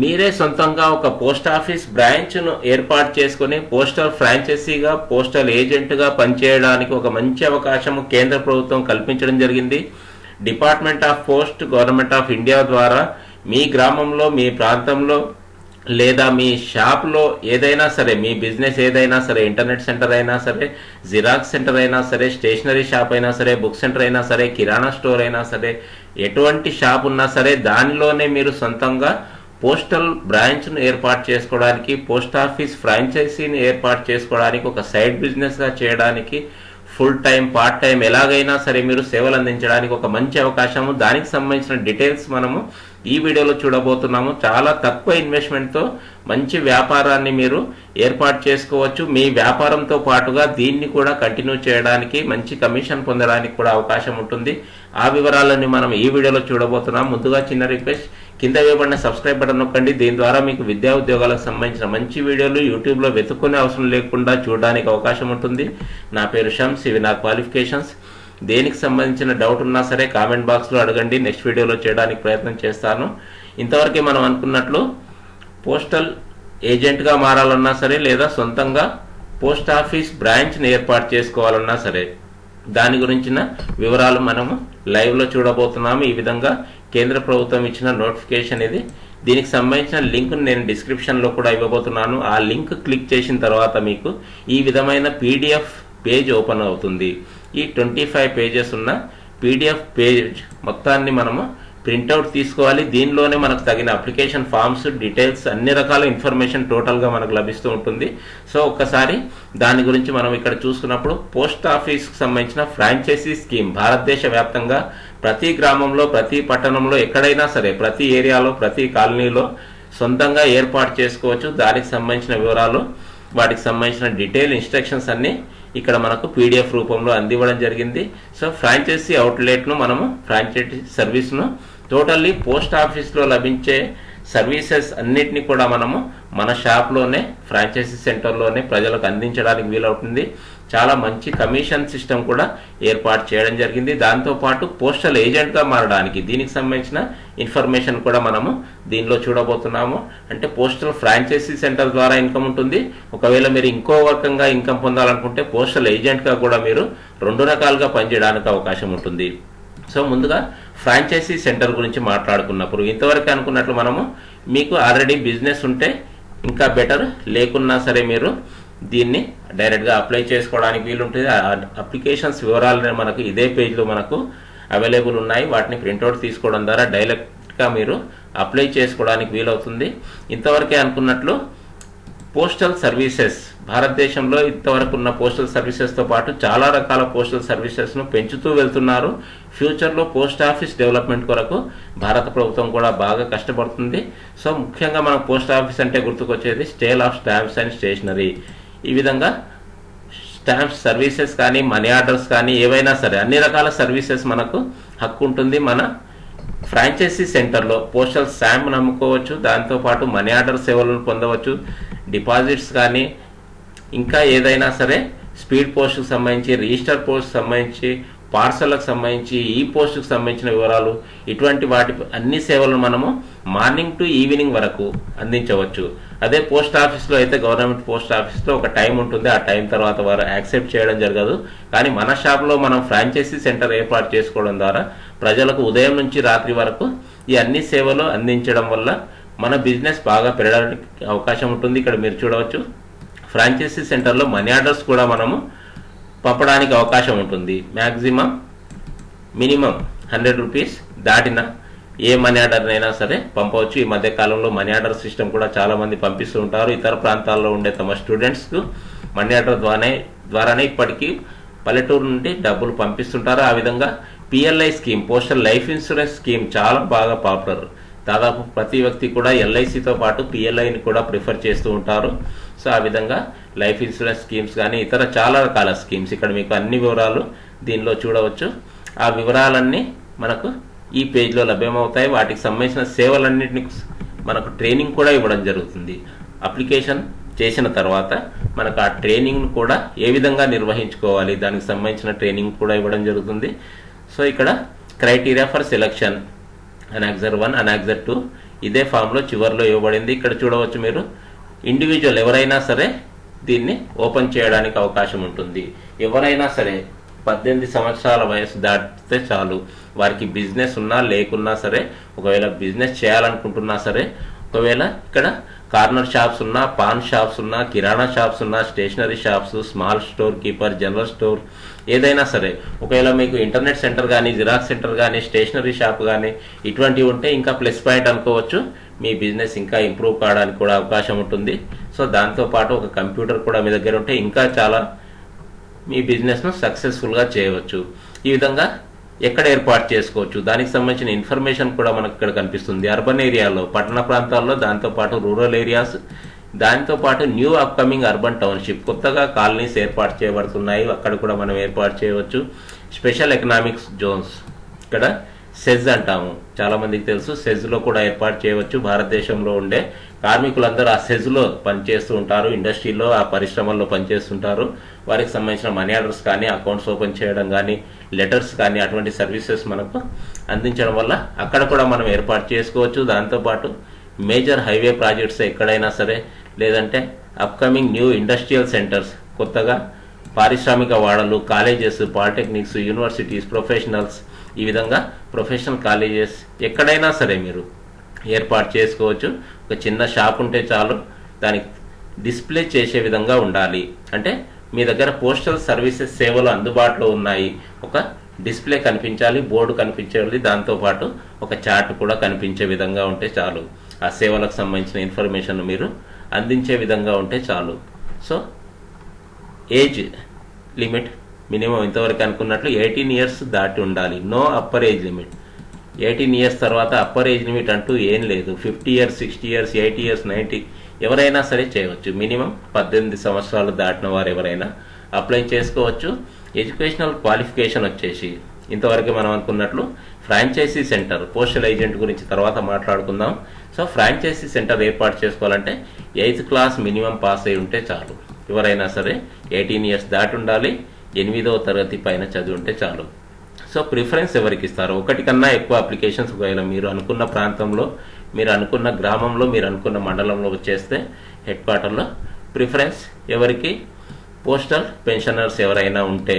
మీరే సొంతంగా ఒక పోస్ట్ ఆఫీస్ బ్రాంచ్ను ఏర్పాటు చేసుకుని పోస్టల్ ఫ్రాంచైజీగా పోస్టల్ ఏజెంట్గా పనిచేయడానికి ఒక మంచి అవకాశం కేంద్ర ప్రభుత్వం కల్పించడం జరిగింది. Department of post government of India ద్వారా మీ గ్రామంలో మీ ప్రాంతంలో లేదా మీ షాప్లో ఏదైనా సరే మీ బిజినెస్ ఏదైనా సరే ఇంటర్నెట్ సెంటర్ అయినా సరే జిరాక్స్ సెంటర్ అయినా సరే స్టేషనరీ షాప్ అయినా సరే బుక్ సెంటర్ అయినా సరే కిరాణా స్టోర్ అయినా సరే ఎటువంటి షాప్ ఉన్నా సరే దానిలోనే మీరు సొంతంగా పోస్టల్ బ్రాంచ్ను ఏర్పాటు చేసుకోవడానికి పోస్ట్ ఆఫీస్ ఫ్రాంచైజీని ఏర్పాటు చేసుకోవడానికి ఒక సైడ్ బిజినెస్గా చేయడానికి ఫుల్ టైం పార్ట్ టైం ఎలాగైనా సరే మీరు సేవలు అందించడానికి ఒక మంచి అవకాశము. దానికి సంబంధించిన డీటెయిల్స్ మనము ఈ వీడియోలో చూడబోతున్నాము. చాలా తక్కువ ఇన్వెస్ట్మెంట్తో మంచి వ్యాపారాన్ని మీరు ఏర్పాటు చేసుకోవచ్చు. మీ వ్యాపారంతో పాటుగా దీన్ని కూడా కంటిన్యూ చేయడానికి మంచి కమిషన్ పొందడానికి కూడా అవకాశం ఉంటుంది. ఆ వివరాలన్నీ మనం ఈ వీడియోలో చూడబోతున్నాం. ముందుగా చిన్న రిక్వెస్ట్ కింద ఇవ్వబడిన సబ్స్క్రైబ్ బటన్ నొక్కండి. దీని ద్వారా మీకు విద్యా ఉద్యోగాలకు సంబంధించిన మంచి వీడియోలు యూట్యూబ్లో వెతుక్కునే అవసరం లేకుండా చూడడానికి అవకాశం ఉంటుంది. నా పేరు షమ్స్ ఇవి నా క్వాలిఫికేషన్స్. దేనికి సంబంధించిన డౌట్ ఉన్నా సరే కామెంట్ బాక్స్లో అడగండి. నెక్స్ట్ వీడియోలో చేయడానికి ప్రయత్నం చేస్తాను. ఇంతవరకే మనం అనుకున్నట్లు పోస్టల్ ఏజెంట్గా మారాలన్నా సరే లేదా సొంతంగా పోస్ట్ ఆఫీస్ బ్రాంచ్ని ఏర్పాటు చేసుకోవాలన్నా సరే దాని గురించిన వివరాలు మనము లైవ్లో చూడబోతున్నాము. ఈ విధంగా కేంద్ర ప్రభుత్వం ఇచ్చిన నోటిఫికేషన్ ఇది. దీనికి సంబంధించిన లింక్ నేను డిస్క్రిప్షన్లో కూడా ఇవ్వబోతున్నాను. ఆ లింక్ క్లిక్ చేసిన తర్వాత మీకు ఈ విధమైన పీడిఎఫ్ పేజ్ ఓపెన్ అవుతుంది. ఈ ట్వంటీ ఫైవ్ పేజెస్ ఉన్న పీడిఎఫ్ పేజ్ మొత్తాన్ని మనము ప్రింట్అవుట్ తీసుకోవాలి. దీనిలోనే మనకు తగిన అప్లికేషన్ ఫామ్స్ డీటెయిల్స్ అన్ని రకాల ఇన్ఫర్మేషన్ టోటల్గా మనకు లభిస్తూ ఉంటుంది. సో ఒక్కసారి దాని గురించి మనం ఇక్కడ చూసుకున్నప్పుడు పోస్ట్ ఆఫీస్కి సంబంధించిన ఫ్రాంచైజీ స్కీమ్ భారతదేశ వ్యాప్తంగా ప్రతి గ్రామంలో ప్రతి పట్టణంలో ఎక్కడైనా సరే ప్రతి ఏరియాలో ప్రతి కాలనీలో సొంతంగా ఏర్పాటు చేసుకోవచ్చు. దానికి సంబంధించిన వివరాలు వాటికి సంబంధించిన డీటెయిల్ ఇన్స్ట్రక్షన్స్ అన్ని ఇక్కడ మనకు పీడిఎఫ్ రూపంలో అందివ్వడం జరిగింది. సో ఫ్రాంచైజీ అవుట్లెట్ను మనము ఫ్రాంచైజీ సర్వీస్ను టోటల్లీ పోస్ట్ ఆఫీస్లో లభించే సర్వీసెస్ అన్నిటిని కూడా మనము మన షాప్లోనే ఫ్రాంచైజీ సెంటర్లోనే ప్రజలకు అందించడానికి వీలవుతుంది. చాలా మంచి కమిషన్ సిస్టమ్ కూడా ఏర్పాటు చేయడం జరిగింది. దాంతోపాటు పోస్టల్ ఏజెంట్గా మారడానికి దీనికి సంబంధించిన ఇన్ఫర్మేషన్ కూడా మనము దీనిలో చూడబోతున్నాము. అంటే పోస్టల్ ఫ్రాంచైజీ సెంటర్ ద్వారా ఇన్కమ్ ఉంటుంది. ఒకవేళ మీరు ఇంకో వర్గంగా ఇన్కమ్ పొందాలనుకుంటే పోస్టల్ ఏజెంట్గా కూడా మీరు రెండు రకాలుగా పనిచేయడానికి అవకాశం ఉంటుంది. సో ముందుగా ఫ్రాంచైజీ సెంటర్ గురించి మాట్లాడుకున్నప్పుడు ఇంతవరకు అనుకున్నట్లు మనము మీకు ఆల్రెడీ బిజినెస్ ఉంటే ఇంకా బెటర్ లేకున్నా సరే మీరు దీన్ని డైరెక్ట్గా అప్లై చేసుకోవడానికి వీలుంటుంది. ఆ అప్లికేషన్స్ వివరాలు మనకు ఇదే పేజ్లో మనకు అవైలబుల్ ఉన్నాయి. వాటిని ప్రింట్అవుట్ తీసుకోవడం ద్వారా డైరెక్ట్గా మీరు అప్లై చేసుకోవడానికి వీలవుతుంది. ఇంతవరకే అనుకున్నట్లు పోస్టల్ సర్వీసెస్. భారతదేశంలో ఇంతవరకు ఉన్న పోస్టల్ సర్వీసెస్తో పాటు చాలా రకాల పోస్టల్ సర్వీసెస్ను పెంచుతూ వెళ్తున్నారు. ఫ్యూచర్లో పోస్ట్ ఆఫీస్ డెవలప్మెంట్ కొరకు భారత ప్రభుత్వం కూడా బాగా కష్టపడుతుంది. సో ముఖ్యంగా మనం పోస్ట్ ఆఫీస్ అంటే గుర్తుకొచ్చేది sale of stamps and stationery. ఈ విధంగా స్టాంప్స్ సర్వీసెస్ కానీ మనీ ఆర్డర్స్ కానీ ఏవైనా సరే అన్ని రకాల సర్వీసెస్ మనకు హక్కు ఉంటుంది. మన ఫ్రాంచైజీ సెంటర్లో పోస్టల్ స్టాంప్ నమ్ముకోవచ్చు దాంతోపాటు మనీ ఆర్డర్ సేవలను పొందవచ్చు. డిపాజిట్స్ కానీ ఇంకా ఏదైనా సరే స్పీడ్ పోస్ట్కి సంబంధించి రిజిస్టర్ పోస్ట్ సంబంధించి పార్సల్కి సంబంధించి ఈ పోస్ట్కు సంబంధించిన వివరాలు ఇటువంటి వాటి అన్ని సేవలను మనము మార్నింగ్ టు ఈవినింగ్ వరకు అందించవచ్చు. అదే పోస్ట్ ఆఫీస్లో అయితే గవర్నమెంట్ పోస్ట్ ఆఫీస్లో ఒక టైం ఉంటుంది. ఆ టైం తర్వాత వారు యాక్సెప్ట్ చేయడం జరగదు. కానీ మన షాప్లో మనం ఫ్రాంచైజీ సెంటర్ ఏర్పాటు చేసుకోవడం ద్వారా ప్రజలకు ఉదయం నుంచి రాత్రి వరకు ఈ అన్ని సేవలు అందించడం వల్ల మన బిజినెస్ బాగా పెరగడానికి అవకాశం ఉంటుంది. ఇక్కడ మీరు చూడవచ్చు. ఫ్రాంచైజీ సెంటర్లో మనీ ఆర్డర్స్ కూడా మనము పంపడానికి అవకాశం ఉంటుంది. మ్యాక్సిమం మినిమం హండ్రెడ్ రూపీస్ దాటిన ఏ మనీ ఆర్డర్ అయినా సరే పంపవచ్చు. ఈ మధ్య కాలంలో మనీ ఆర్డర్ సిస్టమ్ కూడా చాలామంది పంపిస్తూ ఉంటారు. ఇతర ప్రాంతాల్లో ఉండే తమ స్టూడెంట్స్కు మనీ ఆర్డర్ ద్వారానే ద్వారానే ఇప్పటికీ పల్లెటూరు నుండి డబ్బులు పంపిస్తుంటారు. ఆ విధంగా PLI scheme postal life insurance scheme చాలా బాగా పాపులర్ దాదాపు ప్రతి వ్యక్తి కూడా ఎల్ఐసితో పాటు పిఎల్ఐని కూడా ప్రిఫర్ చేస్తూ ఉంటారు. సో ఆ విధంగా లైఫ్ ఇన్సూరెన్స్ స్కీమ్స్ కానీ ఇతర చాలా రకాల స్కీమ్స్ ఇక్కడ మీకు అన్ని వివరాలు దీనిలో చూడవచ్చు. ఆ వివరాలన్నీ మనకు ఈ పేజ్లో లభ్యమవుతాయి. వాటికి సంబంధించిన సేవలన్నింటినీ మనకు ట్రైనింగ్ కూడా ఇవ్వడం జరుగుతుంది. అప్లికేషన్ చేసిన తర్వాత మనకు ఆ ట్రైనింగ్ కూడా ఏ విధంగా నిర్వహించుకోవాలి దానికి సంబంధించిన ట్రైనింగ్ కూడా ఇవ్వడం జరుగుతుంది. సో ఇక్కడ criteria for selection annexure one annexure two ఇదే ఫామ్లో చివరిలో ఇవ్వబడింది. ఇక్కడ చూడవచ్చు మీరు. ఇండివిజువల్ ఎవరైనా సరే దీన్ని ఓపెన్ చేయడానికి అవకాశం ఉంటుంది. ఎవరైనా సరే పద్దెనిమిది సంవత్సరాల వయసు దాటితే చాలు. వారికి బిజినెస్ ఉన్నా లేకున్నా సరే ఒకవేళ బిజినెస్ చేయాలనుకుంటున్నా సరే ఒకవేళ ఇక్కడ కార్నర్ షాప్స్ ఉన్నా పాన్ షాప్స్ ఉన్నా కిరాణా షాప్స్ ఉన్నా stationery shops small store keeper general store ఏదైనా సరే. ఒకవేళ మీకు ఇంటర్నెట్ సెంటర్ కానీ జిరాక్స్ సెంటర్ కానీ స్టేషనరీ షాప్ కానీ ఇటువంటివి ఉంటే ఇంకా ప్లస్ పాయింట్ అనుకోవచ్చు. మీ బిజినెస్ ఇంకా ఇంప్రూవ్ కావడానికి కూడా అవకాశం ఉంటుంది. సో దాంతోపాటు ఒక కంప్యూటర్ కూడా మీ దగ్గర ఉంటే ఇంకా చాలా మీ బిజినెస్ను సక్సెస్ఫుల్గా చేయవచ్చు. ఈ విధంగా ఎక్కడ ఏర్పాటు చేసుకోవచ్చు? దానికి సంబంధించిన ఇన్ఫర్మేషన్ కూడా మనకు ఇక్కడ కనిపిస్తుంది. అర్బన్ ఏరియాలో పట్టణ ప్రాంతాల్లో దాంతోపాటు రూరల్ ఏరియాస్ దాంతోపాటు న్యూ అప్కమింగ్ అర్బన్ టౌన్షిప్. కొత్తగా కాలనీస్ ఏర్పాటు చేయబడుతున్నాయి. అక్కడ కూడా మనం ఏర్పాటు చేయవచ్చు. Special economics zones. ఇక్కడ సెజ్ అంటాము. చాలా మందికి తెలుసు సెజ్లో కూడా ఏర్పాటు చేయవచ్చు. భారతదేశంలో ఉండే కార్మికులందరూ ఆ సెజ్లో పనిచేస్తూ ఉంటారు. ఇండస్ట్రీలో ఆ పరిశ్రమల్లో పనిచేస్తుంటారు. వారికి సంబంధించిన మనీ ఆర్డర్స్ కానీ అకౌంట్స్ ఓపెన్ చేయడం కానీ లెటర్స్ కానీ అటువంటి సర్వీసెస్ మనకు అందించడం వల్ల అక్కడ కూడా మనం ఏర్పాటు చేసుకోవచ్చు. దాంతోపాటు మేజర్ హైవే ప్రాజెక్ట్స్ ఎక్కడైనా సరే లేదంటే అప్కమింగ్ న్యూ ఇండస్ట్రియల్ సెంటర్స్ కొత్తగా పారిశ్రామిక వాడలు కాలేజెస్ పాలిటెక్నిక్స్ యూనివర్సిటీస్ ప్రొఫెషనల్స్ ఈ విధంగా ప్రొఫెషనల్ కాలేజెస్ ఎక్కడైనా సరే మీరు ఏర్పాటు చేసుకోవచ్చు. ఒక చిన్న షాప్ ఉంటే చాలు దానికి డిస్ప్లే చేసే విధంగా ఉండాలి. అంటే మీ దగ్గర పోస్టల్ సర్వీసెస్ సేవలు అందుబాటులో ఉన్నాయి. ఒక డిస్ప్లే కనిపించాలి బోర్డు కనిపించాలి దాంతోపాటు ఒక చార్ట్ కూడా కనిపించే విధంగా ఉంటే చాలు. ఆ సేవలకు సంబంధించిన ఇన్ఫర్మేషన్ మీరు అందించే విధంగా ఉంటే చాలు. సో ఏజ్ లిమిట్ మినిమం ఇంతవరకు అనుకున్నట్లు ఎయిటీన్ ఇయర్స్ దాటి ఉండాలి. No upper age limit eighteen years తర్వాత అప్పర్ ఏజ్ లిమిట్ అంటూ ఏం లేదు. Fifty years sixty years eighty years ninety ఎవరైనా సరే చేయవచ్చు. మినిమం పద్దెనిమిది సంవత్సరాలు దాటిన వారు ఎవరైనా అప్లై చేసుకోవచ్చు. ఎడ్యుకేషనల్ క్వాలిఫికేషన్ వచ్చేసి ఇంతవరకు మనం అనుకున్నట్లు ఫ్రాంచైజీ సెంటర్ పోస్టల్ ఏజెంట్ గురించి తర్వాత మాట్లాడుకుందాం. సో ఫ్రాంచైజీ సెంటర్ ఏర్పాటు చేసుకోవాలంటే ఎయిత్ క్లాస్ మినిమం పాస్ అయి ఉంటే చాలు. ఎవరైనా సరే ఎయిటీన్ ఇయర్స్ దాటి ఉండాలి. ఎనిమిదవ తరగతి పైన చదివి ఉంటే చాలు. సో ప్రిఫరెన్స్ ఎవరికి ఇస్తారు? ఒకటి కన్నా ఎక్కువ అప్లికేషన్స్ ఒకవేళ మీరు అనుకున్న ప్రాంతంలో మీరు అనుకున్న గ్రామంలో మీరు అనుకున్న మండలంలో వచ్చేస్తే హెడ్ క్వార్టర్లో ప్రిఫరెన్స్ ఎవరికి? పోస్టల్ పెన్షనర్స్ ఎవరైనా ఉంటే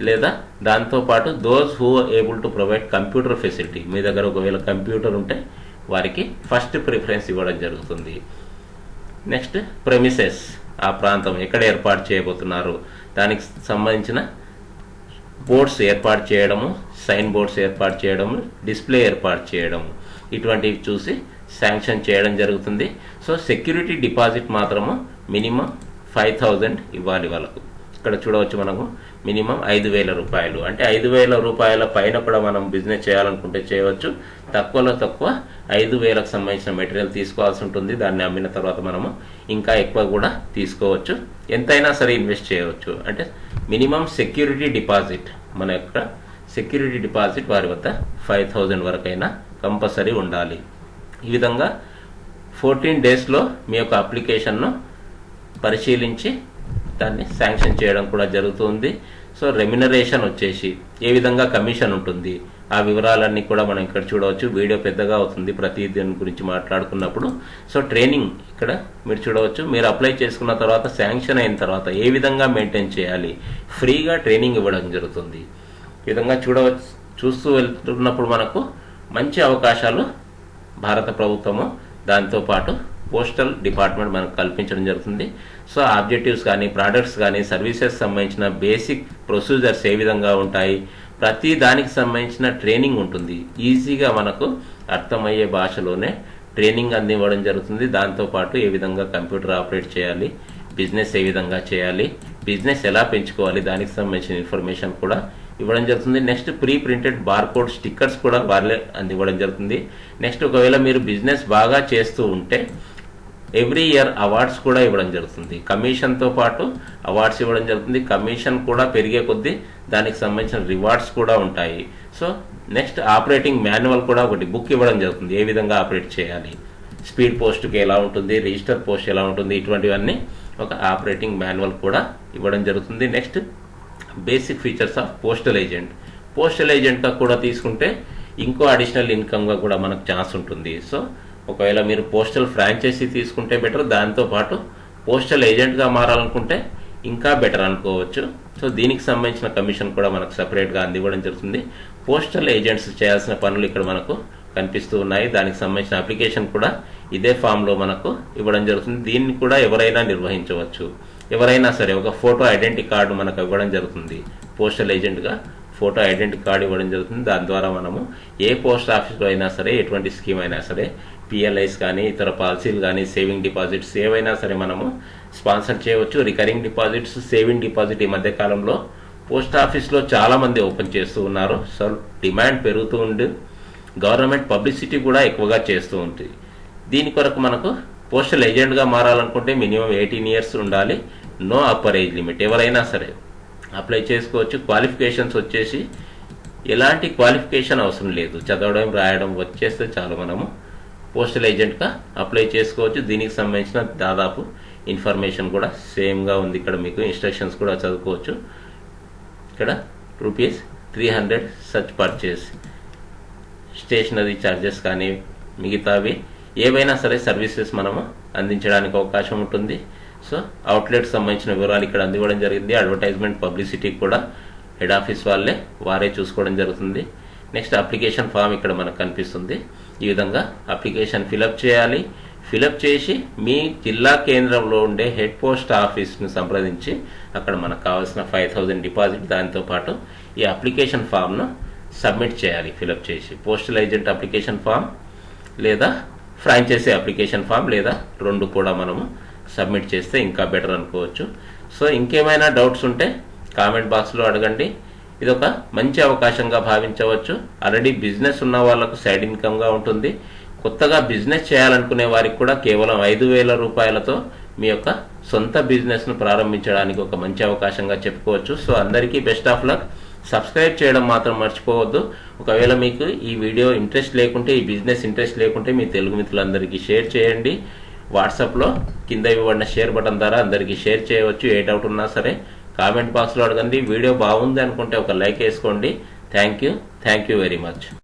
లేదా దాంతోపాటు those who able to provide computer facility మీ దగ్గర ఒకవేళ కంప్యూటర్ ఉంటే వారికి ఫస్ట్ ప్రిఫరెన్స్ ఇవ్వడం జరుగుతుంది. నెక్స్ట్ ప్రెమిసెస్ ఆ ప్రాంతం ఎక్కడ ఏర్పాటు చేయబోతున్నారు? దానికి సంబంధించిన బోర్డ్స్ ఏర్పాటు చేయడము సైన్ బోర్డ్స్ ఏర్పాటు చేయడము డిస్ప్లే ఏర్పాటు చేయడము. ఇటువంటివి చూసి శాంక్షన్ చేయడం జరుగుతుంది. సో సెక్యూరిటీ డిపాజిట్ మాత్రము మినిమం ఫైవ్ థౌజండ్ ఇవ్వాలి వాళ్ళకు. ఇక్కడ చూడవచ్చు మనము మినిమం ఐదు వేల రూపాయలు. అంటే ఐదు వేల రూపాయల పైన కూడా మనం బిజినెస్ చేయాలనుకుంటే చేయవచ్చు. తక్కువలో తక్కువ ఐదు వేలకు సంబంధించిన మెటీరియల్ తీసుకోవాల్సి ఉంటుంది. దాన్ని అమ్మిన తర్వాత మనము ఇంకా ఎక్కువ కూడా తీసుకోవచ్చు. ఎంతైనా సరే ఇన్వెస్ట్ చేయవచ్చు. అంటే మినిమం సెక్యూరిటీ డిపాజిట్ మన యొక్క సెక్యూరిటీ డిపాజిట్ వారి వద్ద ఫైవ్ థౌజండ్ వరకైనా కంపల్సరీ ఉండాలి. ఈ విధంగా ఫోర్టీన్ డేస్లో మీ యొక్క అప్లికేషన్ను పరిశీలించి దాన్ని శాంక్షన్ చేయడం కూడా జరుగుతుంది. సో రెమ్యునరేషన్ వచ్చేసి ఏ విధంగా కమిషన్ ఉంటుంది ఆ వివరాలన్నీ కూడా మనం ఇక్కడ చూడవచ్చు. వీడియో పెద్దగా అవుతుంది ప్రతి దీని గురించి మాట్లాడుకున్నప్పుడు. సో ట్రైనింగ్ ఇక్కడ మీరు చూడవచ్చు. మీరు అప్లై చేసుకున్న తర్వాత శాంక్షన్ అయిన తర్వాత ఏ విధంగా మెయింటైన్ చేయాలి ఫ్రీగా ట్రైనింగ్ ఇవ్వడం జరుగుతుంది. ఈ విధంగా చూడవచ్చు చూస్తూ వెళ్తున్నప్పుడు మనకు మంచి అవకాశాలు భారత ప్రభుత్వము దాంతోపాటు పోస్టల్ డిపార్ట్మెంట్ మనకు కల్పించడం జరుగుతుంది. సో ఆబ్జెక్టివ్స్ కానీ ప్రోడక్ట్స్ కానీ సర్వీసెస్ సంబంధించిన బేసిక్ ప్రొసీజర్స్ ఏ విధంగా ఉంటాయి? ప్రతి దానికి సంబంధించిన ట్రైనింగ్ ఉంటుంది. ఈజీగా మనకు అర్థమయ్యే భాషలోనే ట్రైనింగ్ అందివ్వడం జరుగుతుంది. దాంతోపాటు ఏ విధంగా కంప్యూటర్ ఆపరేట్ చేయాలి బిజినెస్ ఏ విధంగా చేయాలి బిజినెస్ ఎలా పెంచుకోవాలి దానికి సంబంధించిన ఇన్ఫర్మేషన్ కూడా ఇవ్వడం జరుగుతుంది. Next pre printed barcode stickers కూడా వాళ్ళే అందివ్వడం జరుగుతుంది. నెక్స్ట్ ఒకవేళ మీరు బిజినెస్ బాగా చేస్తూ ఉంటే ఎవ్రీ ఇయర్ అవార్డ్స్ కూడా ఇవ్వడం జరుగుతుంది. కమిషన్తో పాటు అవార్డ్స్ ఇవ్వడం జరుగుతుంది. కమిషన్ కూడా పెరిగే కొద్దీ దానికి సంబంధించిన రివార్డ్స్ కూడా ఉంటాయి. సో నెక్స్ట్ ఆపరేటింగ్ మాన్యువల్ కూడా ఒకటి బుక్ ఇవ్వడం జరుగుతుంది. ఏ విధంగా ఆపరేట్ చేయాలి? స్పీడ్ పోస్ట్కి ఎలా ఉంటుంది? రిజిస్టర్ పోస్ట్ ఎలా ఉంటుంది? ఇటువంటివన్నీ ఒక ఆపరేటింగ్ మాన్యువల్ కూడా ఇవ్వడం జరుగుతుంది. Next basic features of postal agent. Postal ఏజెంట్గా కూడా తీసుకుంటే ఇంకో అడిషనల్ ఇన్కమ్గా కూడా మనకు ఛాన్స్ ఉంటుంది. సో ఒకవేళ మీరు పోస్టల్ ఫ్రాంచైజీ తీసుకుంటే బెటర్ దాంతో పాటు పోస్టల్ ఏజెంట్గా మారాలనుకుంటే ఇంకా బెటర్ అనుకోవచ్చు. సో దీనికి సంబంధించిన కమిషన్ కూడా మనకు సపరేట్గా అందివ్వడం జరుగుతుంది. పోస్టల్ ఏజెంట్స్ చేయాల్సిన పనులు ఇక్కడ మనకు కనిపిస్తూ ఉన్నాయి. దానికి సంబంధించిన అప్లికేషన్ కూడా ఇదే ఫామ్లో మనకు ఇవ్వడం జరుగుతుంది. దీన్ని కూడా ఎవరైనా నిర్వహించవచ్చు. ఎవరైనా సరే ఒక ఫోటో ఐడెంటిటీ కార్డు మనకు ఇవ్వడం జరుగుతుంది. పోస్టల్ ఏజెంట్గా ఫోటో ఐడెంటిటీ కార్డు ఇవ్వడం జరుగుతుంది. దాని ద్వారా మనము ఏ పోస్ట్ ఆఫీస్లో అయినా సరే ఎటువంటి స్కీమ్ అయినా సరే పిఎల్ఐస్ కానీ ఇతర పాలసీలు కానీ సేవింగ్ డిపాజిట్స్ ఏవైనా సరే మనము స్పాన్సర్ చేయవచ్చు. రికరింగ్ డిపాజిట్స్ సేవింగ్ డిపాజిట్ ఈ మధ్య కాలంలో పోస్ట్ ఆఫీస్లో చాలా మంది ఓపెన్ చేస్తూ ఉన్నారు. సో డిమాండ్ పెరుగుతూ ఉండి గవర్నమెంట్ పబ్లిసిటీ కూడా ఎక్కువగా చేస్తూ ఉంటుంది దీని కొరకు మనకు పోస్టల్ ఏజెంట్గా మారాలనుకుంటే మినిమం ఎయిటీన్ ఇయర్స్ ఉండాలి. నో అప్పర్ ఏజ్ లిమిట్ ఎవరైనా సరే అప్లై చేసుకోవచ్చు. క్వాలిఫికేషన్స్ వచ్చేసి ఎలాంటి క్వాలిఫికేషన్ అవసరం లేదు. చదవడం రాయడం వచ్చేస్తే చాలు మనము పోస్టల్ ఏజెంట్గా అప్లై చేసుకోవచ్చు. దీనికి సంబంధించిన దాదాపు ఇన్ఫర్మేషన్ కూడా సేమ్గా ఉంది. ఇక్కడ మీకు ఇన్స్ట్రక్షన్స్ కూడా చదువుకోవచ్చు. ఇక్కడ rupees three hundred such purchase stationery charges కానీ మిగతావి ఏవైనా సరే సర్వీసెస్ మనము అందించడానికి అవకాశం ఉంటుంది. సో అవుట్లెట్ సంబంధించిన వివరాలు ఇక్కడ అందివ్వడం జరిగింది. అడ్వర్టైజ్మెంట్ పబ్లిసిటీ కూడా హెడ్ ఆఫీస్ వాళ్ళే వారే చూసుకోవడం జరుగుతుంది. నెక్స్ట్ అప్లికేషన్ ఫామ్ ఇక్కడ మనకు కనిపిస్తుంది. ఈ విధంగా అప్లికేషన్ ఫిలప్ చేయాలి. ఫిలప్ చేసి మీ జిల్లా కేంద్రంలో ఉండే హెడ్ పోస్ట్ ఆఫీస్ను సంప్రదించి అక్కడ మనకు కావాల్సిన ఫైవ్ థౌజండ్ డిపాజిట్ దానితో పాటు ఈ అప్లికేషన్ ఫామ్ను సబ్మిట్ చేయాలి ఫిలప్ చేసి. పోస్టల్ ఏజెంట్ అప్లికేషన్ ఫామ్ లేదా ఫ్రాంచైజీ అప్లికేషన్ ఫామ్ లేదా రెండు కూడా మనము సబ్మిట్ చేస్తే ఇంకా బెటర్ అనుకోవచ్చు. సో ఇంకేమైనా డౌట్స్ ఉంటే కామెంట్ బాక్స్లో అడగండి. ఇది ఒక మంచి అవకాశంగా భావించవచ్చు. ఆల్రెడీ బిజినెస్ ఉన్న వాళ్ళకు సైడ్ ఇన్కమ్గా ఉంటుంది. కొత్తగా బిజినెస్ చేయాలనుకునే వారికి కూడా కేవలం ఐదు వేల రూపాయలతో మీ యొక్క సొంత బిజినెస్ను ప్రారంభించడానికి ఒక మంచి అవకాశంగా చెప్పుకోవచ్చు. సో అందరికీ బెస్ట్ ఆఫ్ లక్. సబ్స్క్రైబ్ చేయడం మాత్రం మర్చిపోవద్దు. ఒకవేళ మీకు ఈ వీడియో ఇంట్రెస్ట్ లేకుంటే ఈ బిజినెస్ ఇంట్రెస్ట్ లేకుంటే మీ తెలుగు మిత్రులందరికీ షేర్ చేయండి. వాట్సాప్లో కింద ఇవ్వబడిన షేర్ బటన్ ద్వారా అందరికీ షేర్ చేయవచ్చు. ఏ డౌట్ ఉన్నా సరే కామెంట్ బాక్స్లో అడగండి. వీడియో బాగుంది అనుకుంటే ఒక లైక్ వేసుకోండి. Thank you. Thank you very much.